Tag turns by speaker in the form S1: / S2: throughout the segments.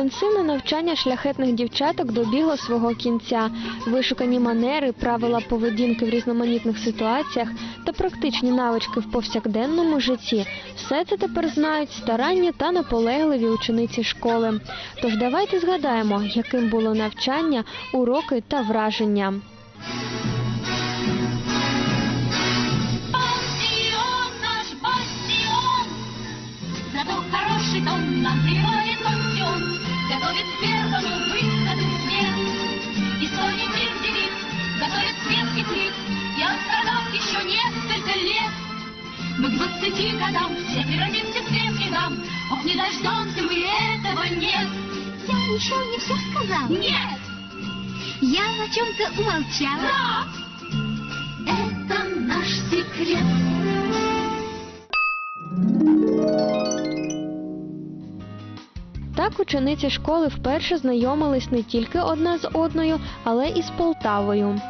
S1: Інтенсивне навчання шляхетних дівчаток добігло свого кінця. Вишукані манери, правила поведінки в різноманітних ситуаціях та практичні навички в повсякденному житті все це тепер знають старанні та наполегливі учениці школи. Тож давайте згадаємо, яким було навчання, уроки та враження.
S2: Бастион наш, бастион! Зато хороший тон нам приводит пансион, готовит к первому выходу свет. И сонетых девиц готовит светских лиц, и островов еще несколько лет. Мы к двадцати годам все превратимся в крепкий дам, ох, не дождемся мы этого, нет!
S3: Я еще не все сказала.
S2: Нет!
S3: Я о чем-то умолчала.
S2: Да! Это наш секрет.
S1: Учениці школи вперше знайомились не тільки одна з одною, але і з Полтавою.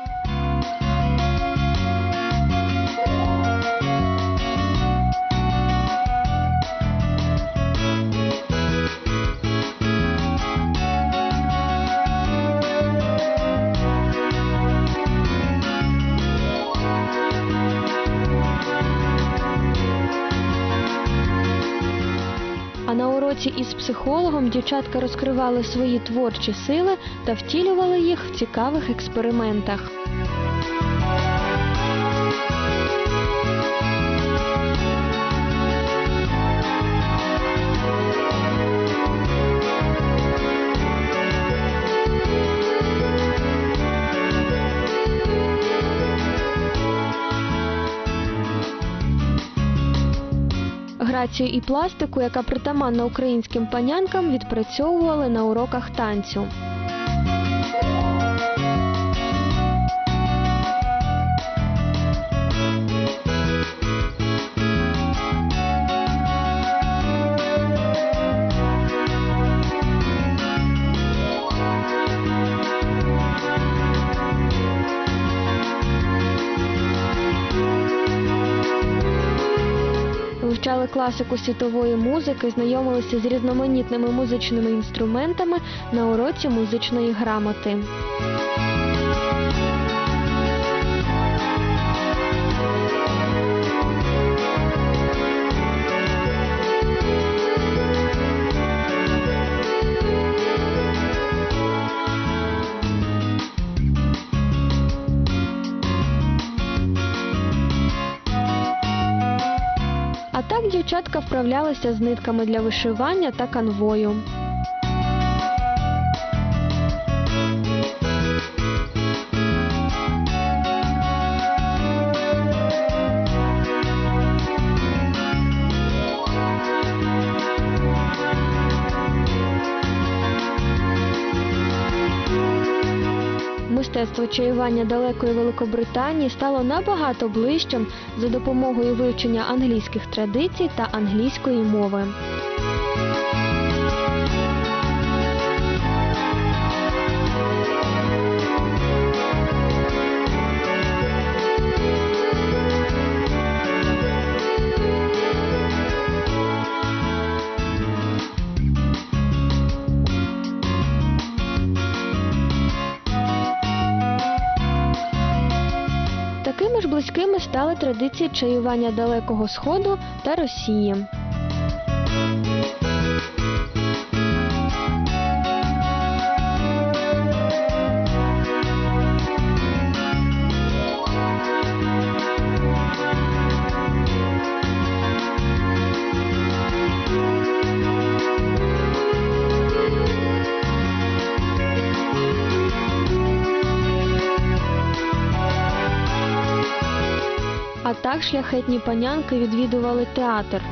S1: А із психологом дівчатка розкривали свої творчі сили та втілювали їх в цікавих експериментах. Грацію і пластику, яка притаманна українським панянкам, відпрацьовували на уроках танцю. Класику світової музики, знайомилися з різноманітними музичними інструментами на уроці музичної грамоти. Дівчатка вправлялися з нитками для вишивання та канвою. Мистецтво чаювання далекої Великобританії стало набагато ближчим за допомогою вивчення англійських традицій та англійської мови. Такими ж близькими стали традиції чаювання Далекого Сходу та Росії. А так шляхетні панянки відвідували театр.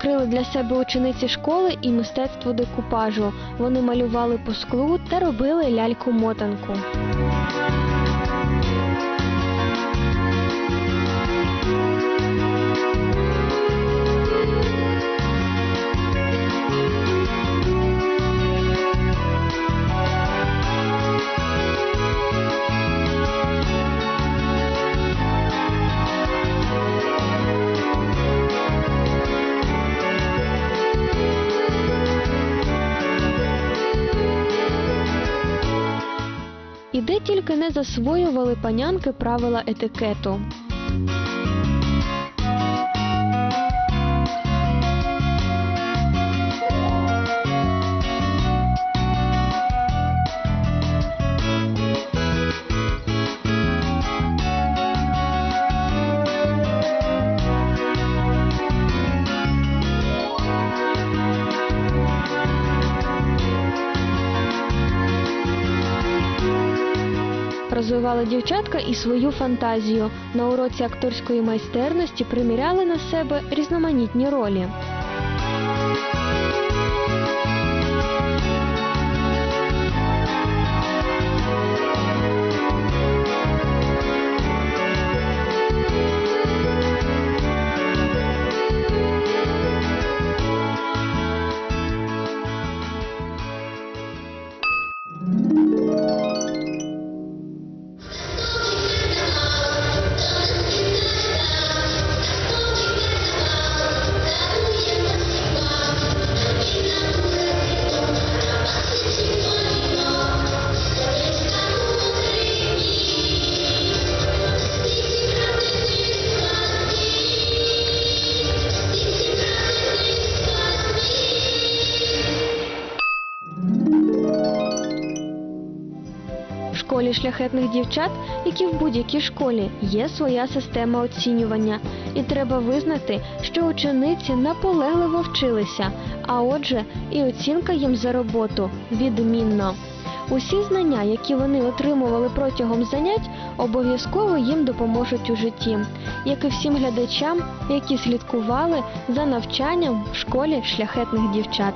S1: Відкрили для себе учениці школи і мистецтво декупажу. Вони малювали по склу та робили ляльку-мотанку. Де тільки не засвоювали панянки правила етикету. Розвивали дівчатка і свою фантазію. На уроці акторської майстерності приміряли на себе різноманітні ролі. Школі шляхетних дівчат, як і в будь-якій школі, є своя система оцінювання, і треба визнати, що учениці наполегливо вчилися, а отже, і оцінка їм за роботу відмінно. Усі знання, які вони отримували протягом занять, обов'язково їм допоможуть у житті, як і всім глядачам, які слідкували за навчанням в школі шляхетних дівчат.